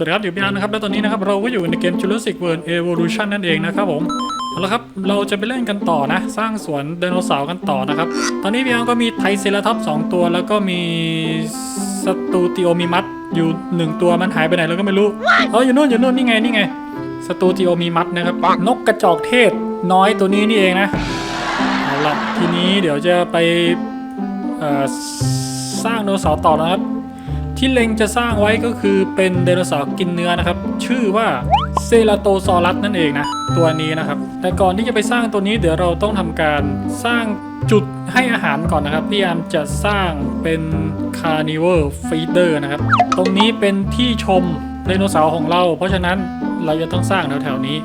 สวัสดีครับอยู่พี่อันนะครับ และตอนนี้นะครับเราก็อยู่ในเกม Jurassic World Evolution นั่นเองนะครับผม เอาละครับเราจะไปเล่นกันต่อนะ สร้างสวนไดโนเสาร์กันต่อนะครับ ตอนนี้พี่อันก็มีไทเซราทอปสองตัว แล้วก็มีสตูติโอมิมัสอยู่หนึ่งตัวมันหายไปไหนเราก็ไม่รู้เอออยู่นู่นอยู่นู่นนี่ไงนี่ไงสตูติโอมิมัสนะครับนกกระจอกเทศน้อยตัวนี้นี่เองนะเอาละทีนี้เดี๋ยวจะไปสร้างไดโนเสาร์ต่อนะครับ ที่เล็งจะสร้างไว้ก็คือเป็นไดโนเสาร์กินเนื้อนะครับ ชื่อว่าเซราโตซอรัสนั่นเองนะ ตัวนี้นะครับ แต่ก่อนที่จะไปสร้างตัวนี้เดี๋ยวเราต้องทำการสร้างจุดให้อาหารก่อนนะครับพี่ยามจะสร้างเป็น Carnivore Feeder นะครับ ตรงนี้เป็นที่ชมไดโนเสาร์ของเรา เพราะฉะนั้นเราจะต้องสร้างแถวๆนี้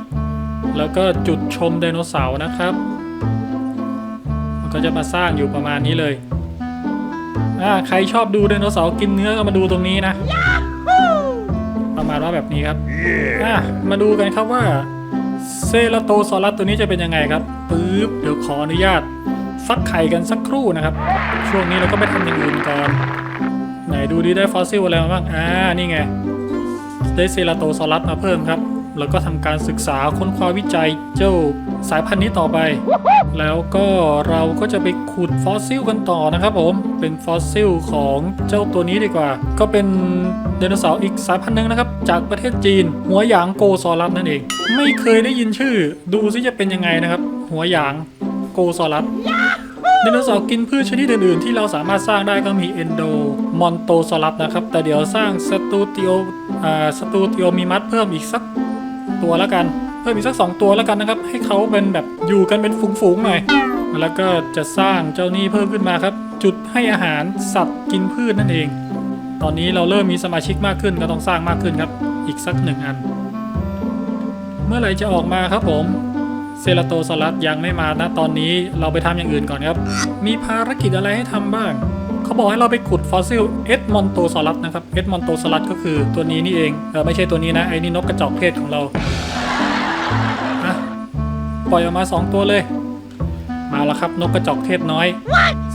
แล้วก็จุดชมไดโนเสาร์นะครับ มันก็จะมาสร้างอยู่ประมาณนี้เลย อ่าใครชอบดูไดโนเสาร์กินเนื้อก็มาดูตรงนี้นะประมาณว่าแบบนี้ครับอะมาดูกันครับว่าเซราโตซอรัสตัวนี้จะเป็นยังไงครับปึ๊บเดี๋ยวขออนุญาตฟักไข่กันสักครู่นะครับ ช่วงนี้เราก็ไปทำอย่างอื่นก่อนไหนดูดิได้ฟอสซิลอะไรมาบ้างอ่านี่ไงได้เซราโตซอรัสมาเพิ่มครับ แล้วก็ทำการศึกษาค้นคว้าวิจัยเจ้าสายพันธุ์นี้ต่อไป แล้วก็เราก็จะไปขุดฟอสซิลกันต่อนะครับผมเป็นฟอสซิลของเจ้าตัวนี้ดีกว่า ก็เป็นไดโนเสาร์อีกสายพันธุ์หนึ่งนะครับ จากประเทศจีน หัวหยางโกซอรัสนั่นเอง ไม่เคยได้ยินชื่อ ดูซิจะเป็นยังไงนะครับ หัวหยางโกซอรัสไดโนเสาร์กินพืชชนิดอื่นๆที่เราสามารถสร้างได้ก็มีเอนโดมอนโตซอรัสนะครับ แต่เดี๋ยวสร้างสตูติโอสตูติโอมีมัสเพิ่มอีกสัก ตัวแล้วกันเพิ่มอีกสักสองตัวแล้วกันนะครับ ให้เขาเป็นแบบอยู่กันเป็นฝูงๆหน่อย แล้วก็จะสร้างเจ้านี้เพิ่มขึ้นมาครับ จุดให้อาหารสัตว์กินพืชนั่นเอง ตอนนี้เราเริ่มมีสมาชิกมากขึ้นก็ต้องสร้างมากขึ้นครับ อีกสักหนึ่งอัน เมื่อไหร่จะออกมาครับผมเซราโตซอรัสยังไม่มานะตอนนี้เราไปทำอย่างอื่นก่อนครับ มีภารกิจอะไรให้ทำบ้าง เขาบอกให้เราไปขุดฟอสซิลเอ็ดมอนโตซอรัสนะครับเอ็ดมอนโตซอรัสก็คือตัวนี้นี่เองเออไม่ใช่ตัวนี้นะไอ้นี่นกกระจอกเทศของเราอะปล่อยออกมา 2 ตัวเลย มาแล้วครับนกกระจอกเทศน้อย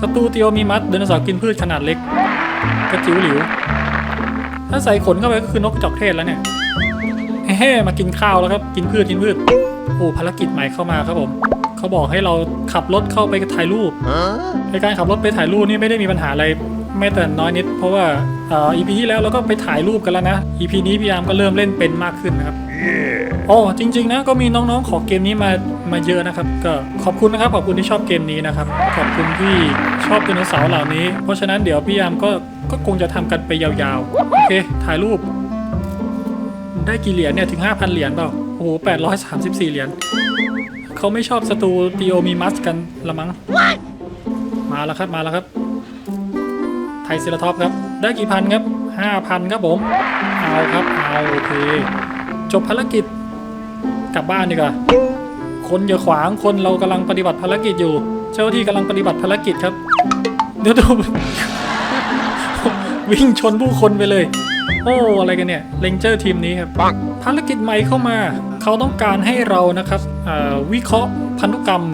สตูติโอมีมัสไดโนสาร์กินพืชขนาดเล็กกระจิ๋วหลิว ถ้าใส่ขนเข้าไปก็คือนกกระจอกเทศแล้วเนี่ยเฮ้มากินข้าวแล้วครับกินพืชกินพืชโอ้ภารกิจใหม่เข้ามาครับผม เขาบอกให้เราขับรถเข้าไปถ่ายรูปในการขับรถไปถ่ายรูปนี่ไม่ได้มีปัญหาอะไรแม้แต่น้อยนิด เพราะว่าเอ่อ EP ที่แล้วเราก็ไปถ่ายรูปกันแล้วนะ EP นี้พี่ยามก็เริ่มเล่นเป็นมากขึ้นนะครับโอ้จริง ๆ นะก็มีน้องๆขอเกมนี้มามาเยอะนะครับ ก็ขอบคุณนะครับขอบคุณที่ชอบเกมนี้นะครับ ขอบคุณที่ชอบไดโนเสาร์เหล่านี้ เพราะฉะนั้นเดี๋ยวพี่ยามก็ก็คงจะทำกันไปยาวๆโอเคถ่ายรูป ได้กี่เหรียญเนี่ยถึง 5,000 เหรียญเปล่าโอ้โห834 เหรียญ เขาไม่ชอบสตูดิโอมีมัสกันละมั้ง มาแล้วครับมาแล้วครับ ไทยเซราทอปครับ ได้กี่พันครับ5,000ครับผม เอาครับ เอาโอเค จบภารกิจ กลับบ้านดีกว่า คนอย่าขวางคนเรากำลังปฏิบัติภารกิจอยู่ เจ้าหน้าที่กำลังปฏิบัติภารกิจครับ เดี๋ยวดูวิ่งชนผู้คนไปเลย โอ้อะไรกันเนี่ยเลนเจอร์ทีมนี้ครับภารกิจใหม่เข้ามา เขาต้องการให้เรานะครับเอ่อวิเคราะห์พันธุกรรม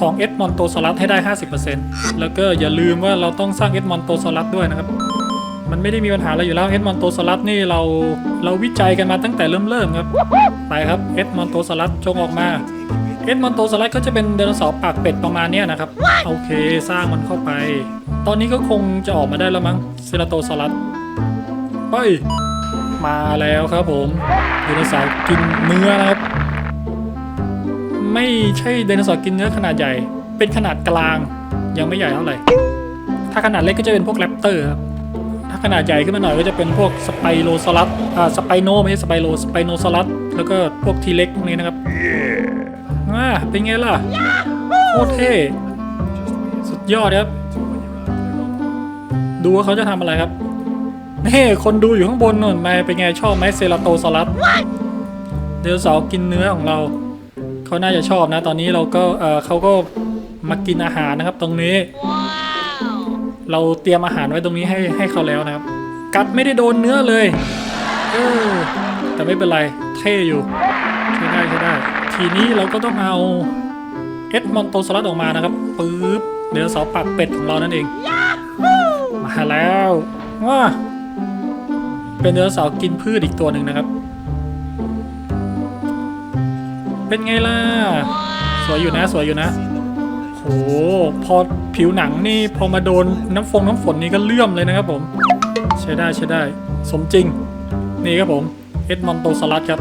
ของเอ็ดมอนโตซอรัสให้ได้ 50%แล้วก็อย่าลืมว่าเราต้องสร้างเอ็ดมอนโตซอรัสด้วยนะครับ มันไม่ได้มีปัญหาอะไรอยู่แล้วเอ็ดมอนโตซอรัสนี่เราเราวิจัยกันมาตั้งแต่เริ่มเริ่มๆครับ ไปครับเอ็ดมอนโตซอรัสจงออกมาเอ็ดมอนโตซอรัสก็จะเป็นไดโนเสาร์ปากเป็ดประมาณเนี้ยนะครับ โอเค สร้างมันเข้าไป ตอนนี้ก็คงจะออกมาได้แล้วมั้งเซราโตซอรัส ไป มาแล้วครับผมไดโนเสาร์กินเนื้อนะครับ ไม่ใช่ไดโนเสาร์กินเนื้อขนาดใหญ่ เป็นขนาดกลาง ยังไม่ใหญ่เท่าไหร่ ถ้าขนาดเล็กก็จะเป็นพวกแรปเตอร์ครับ ถ้าขนาดใหญ่ขึ้นมาหน่อยก็จะเป็นพวกสไปโรซอรัส อ่า สไปโนไม่ใช่สไปโรสไปโนซอรัส แล้วก็พวกทีเล็กพวกนี้นะครับอ่าเป็นไงล่ะ โคตรเท่ สุดยอดครับ ดูว่าเขาจะทำอะไรครับ เฮ้คนดูอยู่ข้างบนนู่นมาเป็นไงชอบไหมเซราโตซอรัสเดลเสาร์กินเนื้อของเรา เขาน่าจะชอบนะ ตอนนี้เราก็เออเขาก็มากินอาหารนะครับตรงนี้ เราเตรียมอาหารไว้ตรงนี้ให้ให้เขาแล้วนะครับ กัดไม่ได้โดนเนื้อเลยเออแต่ไม่เป็นไรเท่อยู่ใช้ได้ใช้ได้ ทีนี้เราก็ต้องเอาเอ็ดมอนโตซอรัสออกมานะครับปึ๊บเดี๋ยวสาร์ปากเป็ดของเรานั่นเอง มาแล้วว้า เป็นไดโนเสาร์กินพืชอีกตัวหนึ่งนะครับ เป็นไงล่ะ สวยอยู่นะสวยอยู่นะโหพอผิวหนังนี่พอมาโดนน้ำฟงน้ำฝนนี่ก็เลื่อมเลยนะครับผม ใช้ได้ใช้ได้ สมจริง นี่ครับผมเอ็ดมอนโตซารัสครับ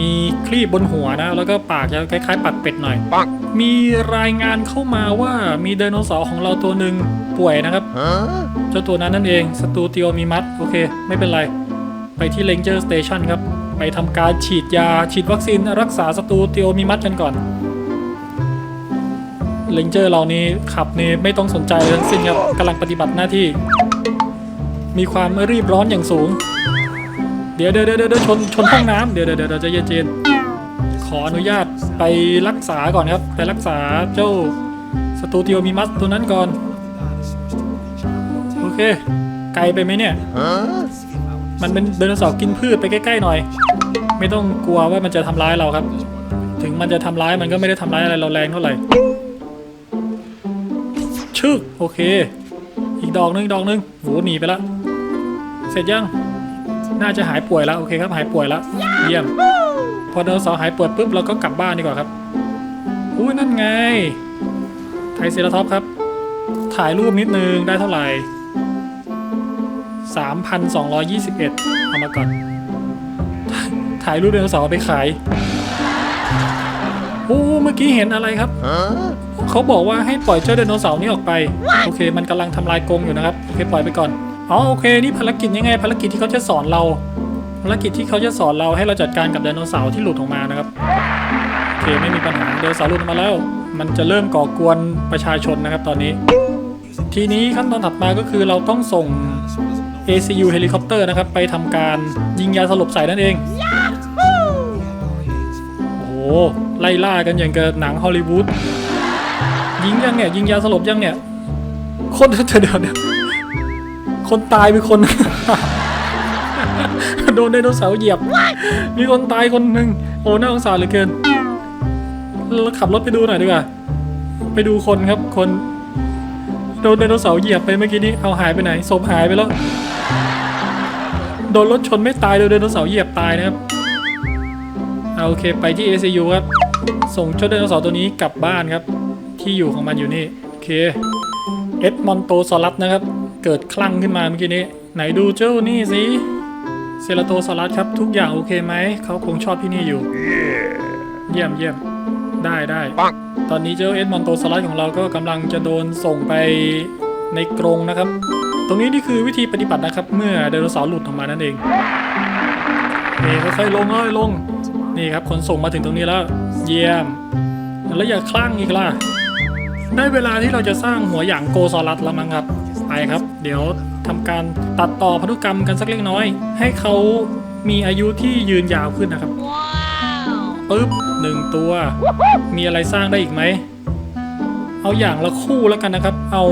มีคลีบบนหัวนะ แล้วก็ปากจะคล้ายๆ ปากเป็ดหน่อย มีรายงานเข้ามาว่ามีไดโนเสาร์ของเราตัวหนึ่งป่วยนะครับ เจ้าตัวนั้นนั่นเองสตูติโอมีมัสโอเค ไม่เป็นไร ไปที่เลนเจอร์สเตชันครับ ไปทำการฉีดยาฉีดวัคซีนรักษาสตูติโอมีมัสกันก่อนเลนเจอร์เรานี้ขับนี่ไม่ต้องสนใจเลยทั้งสิ้นครับกำลังปฏิบัติหน้าที่ มีความรีบร้อนอย่างสูง เดี๋ยวเดี๋ยวเดี๋ยวเดี๋ยวชนชนห้องน้ำเดี๋ยวเดี๋ยวเดี๋ยวใจเย็นๆข ออนุญาตไปรักษาก่อนครับ ไปรักษาเจ้าสตูติโอมีมัสตัวนั้นก่อน โอเค ไกลไปไหมเนี่ย มันเป็นไดโนเสาร์กินพืชไปใกล้ๆหน่อย ไม่ต้องกลัวว่ามันจะทำร้ายเราครับ ถึงมันจะทำร้ายมันก็ไม่ได้ทำร้ายอะไรเราแรงเท่าไหร่ชึกโอเค อีกดอกนึงดอกนึงโหหนีไปละ เสร็จยัง น่าจะหายป่วยแล้วโอเคครับหายป่วยแล้ว เยี่ยม พอไดโนเสาร์หายปวยปุ๊บเราก็กลับบ้านดีกว่าครับอุ้ยนั่นไง ไทเซราท็อปครับ ถ่ายรูปนิดนึงได้เท่าไหร่ 3,221 เอามาก่อน ถ่ายรูปไดโนเสาร์เอไปขาย โอ้เมื่อกี้เห็นอะไรครับ เขาบอกว่าให้ปล่อยเจ้าไดโนเสาร์นี้ออกไป โอเค มันกำลังทำลายกรงอยู่นะครับ โอเค ปล่อยไปก่อน อ๋อ โอเค นี่ภารกิจยังไง ภารกิจที่เขาจะสอนเรา ภารกิจที่เขาจะสอนเราให้เราจัดการกับไดโนเสาร์ที่หลุดออกมานะครับโอเคไม่มีปัญหาไดโนเสาร์หลุดออกมาแล้ว มันจะเริ่มก่อกวนประชาชนนะครับตอนนี้ ทีนี้ขั้นตอนถัดมาก็คือเราต้องส่ง ACU เฮลิคอปเตอร์นะครับ ไปทำการยิงยาสลบใส่นั่นเอง โอ้โหไล่ล่ากันอย่างกับหนังฮอลลีวูดยิงยังเนี่ย ยิงยาสลบยังเนี่ย คนเดี๋ยวเดี๋ยคนตายไปคน โดนไดโนเสาร์เหยียบ มีคนตายคนหนึ่งโอ้น่าสงสารเหลือเกินเราขับรถไปดูหน่อยดีกว่า ไปดูคนครับคนโดนไดโนเสาร์เหยียบไปเมื่อกี้นี้เอาหายไปไหนศพหายไปแล้ว โดนรถชนไม่ตายโดนไดโนเสาร์เหยียบตายนะครับเอาโอเคไปที่ ACU ครับ ส่งเจ้าไดโนเสาร์ตัวนี้กลับบ้านครับ ที่อยู่ของมันอยู่นี่โอเคเอ็ดมอนโตซอรัสนะครับ เกิดคลั่งขึ้นมาเมื่อกี้นี้ ไหนดูเจ้านี่สิ เซราโตซอรัสครับ ทุกอย่างโอเคไหม เขาคงชอบที่นี่อยู่ เยี่ยมเยี่ยมได้ได้ ตอนนี้เจ้าเอ็ดมอนโตซอรัสของเราก็กำลังจะโดนส่งไปในกรงนะครับ ตรงนี้นี่คือวิธีปฏิบัตินะครับ เมื่อไดโนเสาร์หลุดออกมานั่นเองนี่ค่อยๆลงค่อยๆลง นี่ครับขนส่งมาถึงตรงนี้แล้ว เยี่ยม แล้วอย่าคลั่งอีกล่ะ ได้เวลาที่เราจะสร้างหัวหยางโกซอรัสแล้วมั้งครับ ไปครับ เดี๋ยว ทำการตัดต่อพันธุกรรมกันสักเล็กน้อย ให้เขามีอายุที่ยืนยาวขึ้นนะครับปึ๊บหนึ่งตัว มีอะไรสร้างได้อีกไหม เอาอย่างละคู่แล้วกันนะครับ เอา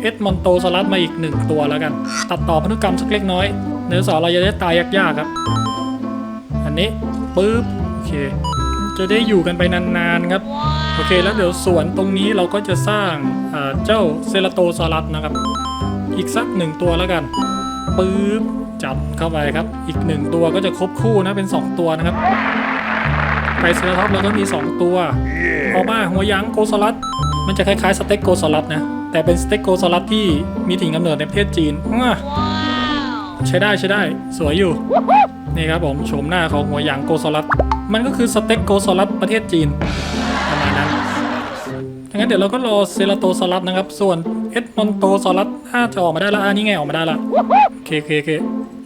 เอ็ดมอนโตซารัสมาอีกหนึ่งตัวแล้วกัน ตัดต่อพันธุกรรมสักเล็กน้อยเนื้อสอเราจะได้ตายยากๆครับ อันนี้ปึ๊บโอเค จะได้อยู่กันไปนานๆครับโอเคแล้วเดี๋ยวสวนตรงนี้เราก็จะสร้างอ่าเจ้าเซราโตซอรัสนะครับ อีกสักหนึ่งตัวแล้วกันปึ๊บจับเข้าไปครับ อีกหนึ่งตัวก็จะครบคู่นะเป็นสองตัวนะครับ ไปเซราท็อปเราก็มี 2 ตัวออกมาหัวยั้งโกซอรัสมันจะคล้ายๆสเต็กโกซอรัสนะ แต่เป็นสเต็กโกซอรัสที่มีถิ่นกำเนิดในประเทศจีนว้าใช้ได้ใช้ได้สวยอยู่ นี่ครับผมโฉมหน้าของหัวยางโกซอรัสมันก็คือสเต็กโกซอรัสประเทศจีนประมาณนั้นดังนั้นเดี๋ยวเราก็รอเซราโตซอรัสนะครับ ส่วน เอ็ดมอนโตซอรัสน่าจะออกมาได้ล้วอันนี้ไงออกมาได้ละโอเคโอเคโอเค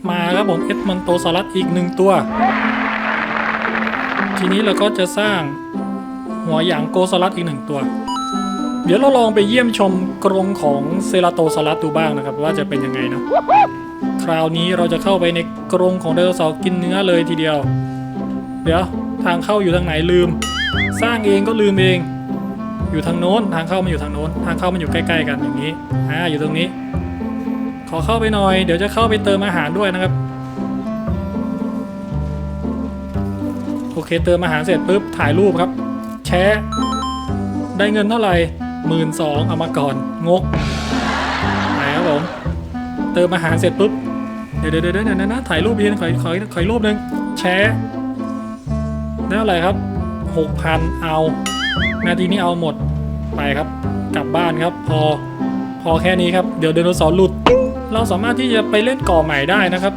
มาครับผมเอ็ดมอนโตซอรัสอีกหนึ่งตัว ทีนี้เราก็จะสร้างหัวหยางโกซอรัสอีกหนึ่งตัว เดี๋ยวเราลองไปเยี่ยมชมกรงของเซราโตซอรัสดูบ้างนะครับ ว่าจะเป็นยังไงนะคราวนี้เราจะเข้าไปในกรงของไดโนเสาร์กินเนื้อเลยทีเดียว เดี๋ยวทางเข้าอยู่ทางไหนลืม สร้างเองก็ลืมเอง อยู่ทางโน้นทางเข้ามันอยู่ทางโน้นทางเข้ามันอยู่ใกล้ๆกันอย่างนี้อ่าอยู่ตรงนี้ ขอเข้าไปหน่อย เดี๋ยวจะเข้าไปเติมอาหารด้วยนะครับโอเคเติมอาหารเสร็จปุ๊บถ่ายรูปครับ แชะได้เงินเท่าไหร่หมื่นสองเอามาก่อนงกไหนครับผมเติมอาหารเสร็จปุ๊บเดี๋ยวเดี๋ยวเดี๋ยวนะถ่ายรูปพีนขอขอขออีกรูปหนึ่งแชร์ได้อะไหร่ครับหกพันเอา นาทีนี้เอาหมดไปครับกลับบ้านครับ พอพอแค่นี้ครับเดี๋ยวไดโนเสาร์หลุด เราสามารถที่จะไปเล่นเก่อใหม่ได้นะครับ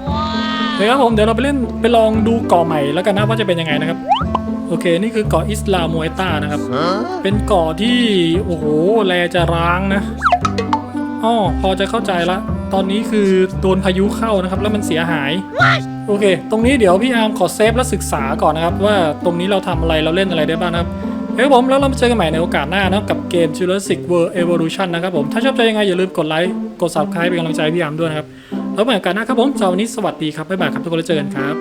เดี๋ยวครับผมเดี๋ยวเราไปเล่นไปลองดูเก่อใหม่แล้วกันนะว่าจะเป็นยังไงนะครับโอเค นี่คือเกาะอิสลามวยต้านะครับ เป็นเกาะที่ โอ้โห แลจะร้างนะอ๋อพอจะเข้าใจละ ตอนนี้คือโดนพายุเข้านะครับ แล้วมันเสียหาย โอเค ตรงนี้เดี๋ยวพี่อาร์มขอเซฟและศึกษาก่อนนะครับ ว่าตรงนี้เราทำอะไรเราเล่นอะไรได้บ้างนะครับ เฮ้ยผมแล้วเรามาเจอกันใหม่ในโอกาสหน้านะกับเกม Jurassic World Evolution นะครับผม ถ้าชอบใจยังไงอย่าลืมกดไลค์ กด subscribe เป็นกำลังใจพี่อาร์มด้วยนะครับ แล้วพบกันใหม่โอกาสหน้าครับผมสำหรับวันนี้สวัสดีครับ บ๊ายบายครับทุกคนแล้วเจอกันครับ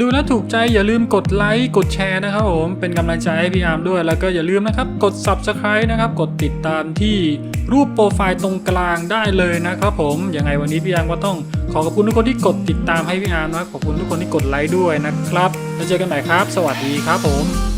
ดูแล้วถูกใจอย่าลืมกดไลค์ กดแชร์นะครับผม เป็นกำลังใจให้พี่อาร์มด้วย แล้วก็อย่าลืมนะครับ กด subscribe นะครับ กดติดตามที่รูปโปรไฟล์ตรงกลางได้เลยนะครับผม ยังไงวันนี้พี่อาร์มก็ต้องขอขอบคุณทุกคนที่กดติดตามให้พี่อาร์มนะขอบคุณทุกคนที่กดไลค์ด้วยนะครับ แล้วเจอกันใหม่ครับ สวัสดีครับผม